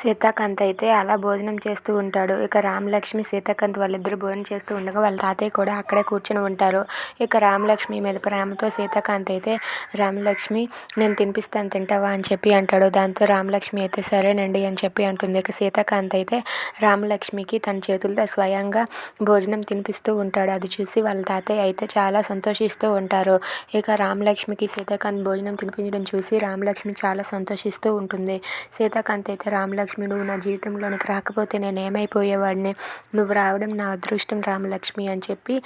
సీతాకాంత్ అయితే అలా భోజనం చేస్తూ ఉంటాడు. ఇక రామలక్ష్మి సీతాకాంత్ వాళ్ళిద్దరూ భోజనం చేస్తూ ఉండగా వాళ్ళ తాతయ్య కూడా అక్కడే కూర్చొని ఉంటారు. ఇక రామలక్ష్మి మెలుపు రామతో సీతాకాంత్ అయితే రామలక్ష్మి నేను తినిపిస్తాను తింటావా? అని చెప్పి అంటాడు. దాంతో రామలక్ష్మి అయితే సరేనండి అని చెప్పి అంటుంది. ఇక సీతాకాంత్ అయితే రామలక్ష్మికి తన చేతులతో స్వయంగా భోజనం తినిపిస్తూ ఉంటాడు. అది చూసి వాళ్ళ తాతయ్య అయితే చాలా సంతోషిస్తూ ఉంటారు. ఇక రామలక్ష్మికి సీతాకాంత్ భోజనం తినిపించడం చూసి రామలక్ష్మి చాలా సంతోషిస్తూ ఉంటుంది. సీతాకాంత్ అయితే రామలక్ష్మి నువ్వు నా జీవితంలోనికి రాకపోతే నేను ఏమైపోయేవాడిని నువ్వు రావడం నా అదృష్టం రామలక్ష్మి అని చెప్పి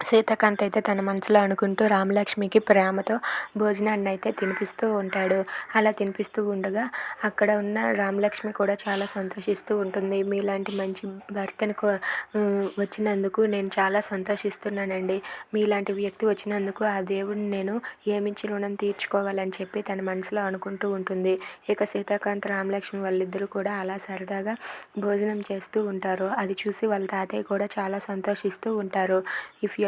సీతాకాంత్ అయితే తన మనసులో అనుకుంటూ రామలక్ష్మికి ప్రేమతో భోజనాన్ని అయితే తినిపిస్తూ ఉంటాడు. అలా తినిపిస్తూ ఉండగా అక్కడ ఉన్న రామలక్ష్మి కూడా చాలా సంతోషిస్తూ ఉంటుంది. మీలాంటి మంచి భర్తను వచ్చినందుకు నేను చాలా సంతోషిస్తున్నానండి. మీలాంటి వ్యక్తి వచ్చినందుకు ఆ దేవుడిని నేను ఏమించి రుణం తీర్చుకోవాలని చెప్పి తన మనసులో అనుకుంటూ ఉంటుంది. ఇక సీతాకాంత్ రామలక్ష్మి వాళ్ళిద్దరూ కూడా అలా సరదాగా భోజనం చేస్తూ ఉంటారు. అది చూసి వాళ్ళ తాతయ్య కూడా చాలా సంతోషిస్తూ ఉంటారు. If you